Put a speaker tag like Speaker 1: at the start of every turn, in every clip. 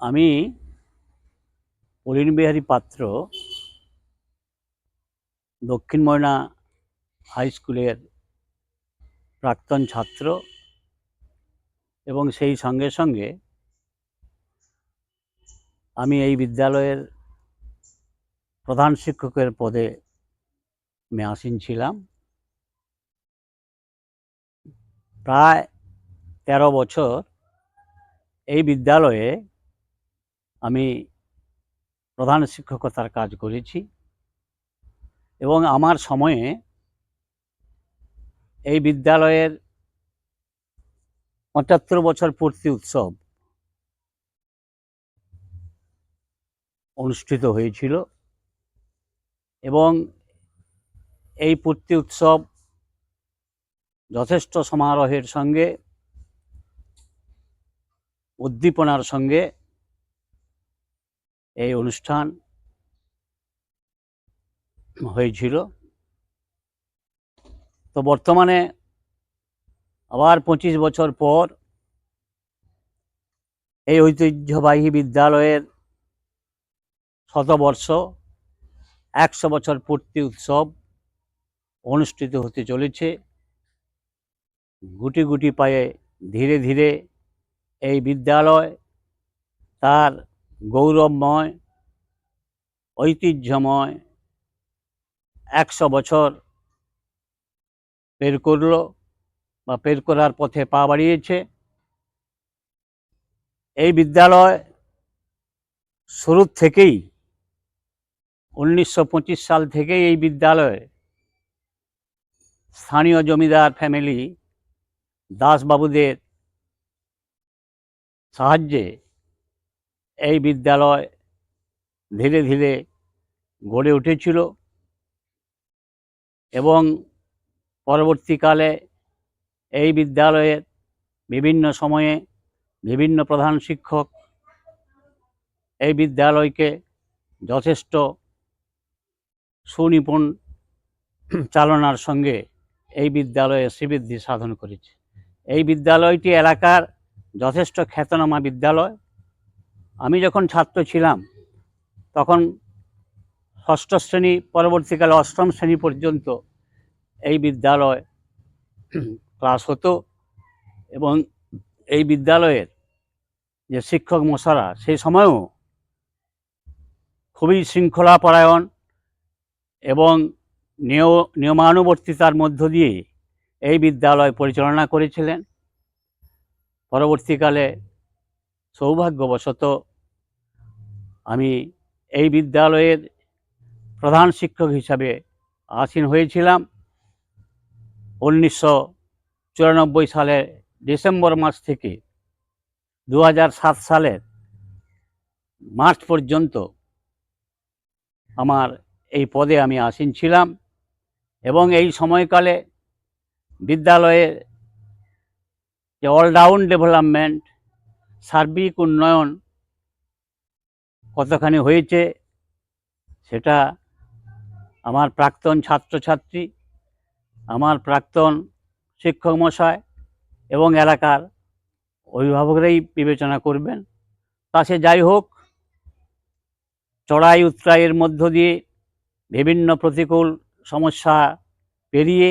Speaker 1: আমি পরিণ বিহারী পাত্র দক্ষিণ ময়না হাই স্কুলের প্রাক্তন ছাত্র এবং সেই সঙ্গে সঙ্গে আমি এই বিদ্যালয়ের প্রধান শিক্ষকের পদে আমি আসীন ছিলাম। প্রায় তেরো বছর এই বিদ্যালয়ে আমি প্রধান শিক্ষকতার কাজ করেছি এবং আমার সময়ে এই বিদ্যালয়ের পঁচাত্তর বছর পূর্তি উৎসব অনুষ্ঠিত হয়েছিল এবং এই পূর্তি উৎসব যথেষ্ট সমারোহের সঙ্গে, উদ্দীপনার সঙ্গে এই অনুষ্ঠান হয়েছিল। তো বর্তমানে আবার পঁচিশ বছর পর এই ঐতিহ্যবাহী বিদ্যালয়ের শতবর্ষ, একশো বছর পূর্তি উৎসব অনুষ্ঠিত হতে চলেছে। গুটি গুটি পায়ে ধীরে ধীরে এই বিদ্যালয় তার গৌরবময়, ঐতিহ্যময়, একশো বছর পের করল বা পের করার পথে পা বাড়িয়েছে। এই বিদ্যালয় শুরুর থেকেই, উনিশশো পঁচিশ সাল থেকেই এই বিদ্যালয়ে স্থানীয় জমিদার ফ্যামিলি দাসবাবুদের সাহায্যে এই বিদ্যালয় ধীরে ধীরে গড়ে উঠেছিল এবং পরবর্তীকালে এই বিদ্যালয়ের বিভিন্ন সময়ে বিভিন্ন প্রধান শিক্ষক এই বিদ্যালয়কে যথেষ্ট সুনিপুণ চালনার সঙ্গে এই বিদ্যালয়ে শ্রীবৃদ্ধি সাধন করেছে। এই বিদ্যালয়টি এলাকার যথেষ্ট খ্যাতনামা বিদ্যালয়। আমি যখন ছাত্র ছিলাম, তখন ষষ্ঠ শ্রেণি, পরবর্তীকালে অষ্টম শ্রেণি পর্যন্ত এই বিদ্যালয় ক্লাস হতো এবং এই বিদ্যালয়ের যে শিক্ষক মশারা, সেই সময়ও খুবই শৃঙ্খলাপরায়ণ এবং নিয়, নিয়মানুবর্তিতার মধ্য দিয়ে এই বিদ্যালয় পরিচালনা করেছিলেন। পরবর্তীকালে সৌভাগ্যবশত আমি এই বিদ্যালয়ের প্রধান শিক্ষক হিসাবে আসীন হয়েছিলাম। উনিশশো চুরানব্বই সালের ডিসেম্বর মাস থেকে দু সালের মার্চ পর্যন্ত আমার এই পদে আমি আসীন ছিলাম এবং এই সময়কালে বিদ্যালয়ের যে অলরাউন্ড ডেভেলপমেন্ট সার্বিক উন্নয়ন কতখানি হয়েছে সেটা আমার প্রাক্তন ছাত্রছাত্রী, আমার প্রাক্তন শিক্ষক মশাই এবং এলাকার অভিভাবকরাই বিবেচনা করবেন। তা সে যাই হোক, চড়াই উত্তরাইয়ের মধ্য দিয়ে বিভিন্ন প্রতিকূল সমস্যা পেরিয়ে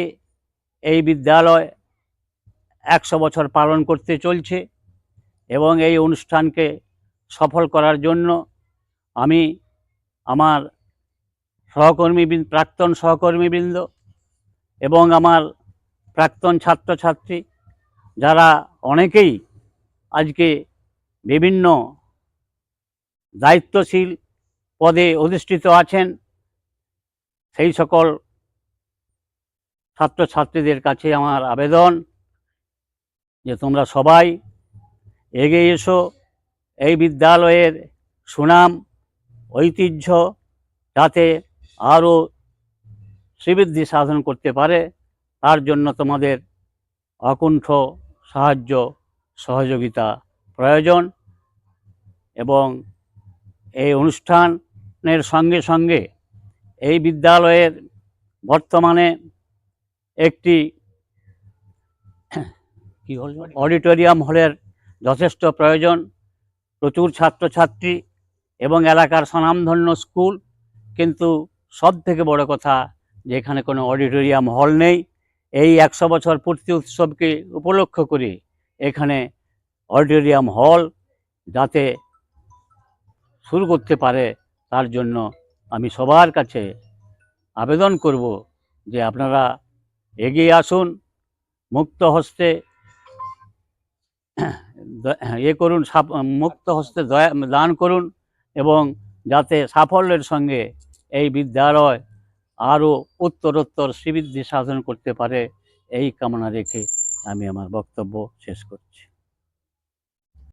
Speaker 1: এই বিদ্যালয় একশো বছর পালন করতে চলছে এবং এই অনুষ্ঠানকে সফল করার জন্য আমি আমার সহকর্মী প্রাক্তন সহকর্মীবৃন্দ এবং আমার প্রাক্তন ছাত্রছাত্রী, যারা অনেকেই আজকে বিভিন্ন দায়িত্বশীল পদে অধিষ্ঠিত আছেন, সেই সকল ছাত্রছাত্রীদের কাছে আমার আবেদন যে তোমরা সবাই এগিয়ে এসো, এই বিদ্যালয়ের সুনাম ঐতিহ্য যাতে আরও শ্রীবৃদ্ধি সাধন করতে পারে তার জন্য তোমাদের অকুণ্ঠ সাহায্য সহযোগিতা প্রয়োজন এবং এই অনুষ্ঠানের সঙ্গে সঙ্গে এই বিদ্যালয়ের বর্তমানে একটি অডিটোরিয়াম হলের যথেষ্ট প্রয়োজন। প্রচুর ছাত্রছাত্রী এবং এলাকার স্বনামধন্য স্কুল, কিন্তু সব থেকে বড় কথা যে এখানে কোনো অডিটোরিয়াম হল নেই, এই একশো বছর পূর্তি উৎসবকে উপলক্ষ করে এখানে অডিটোরিয়াম হল যাতে শুরু করতে পারে, তার জন্য আমি সবার কাছে আবেদন করব যে আপনারা এগিয়ে আসুন, মুক্ত হস্তে ইয়ে করুন মুক্ত হস্তে দয়া, দান করুন। এবং যাতে সাফল্যের সঙ্গে এই বিদ্যালয় আরও উত্তরোত্তর শ্রীবৃদ্ধি সাধন করতে পারে, এই কামনা রেখে আমি আমার বক্তব্য শেষ করছি।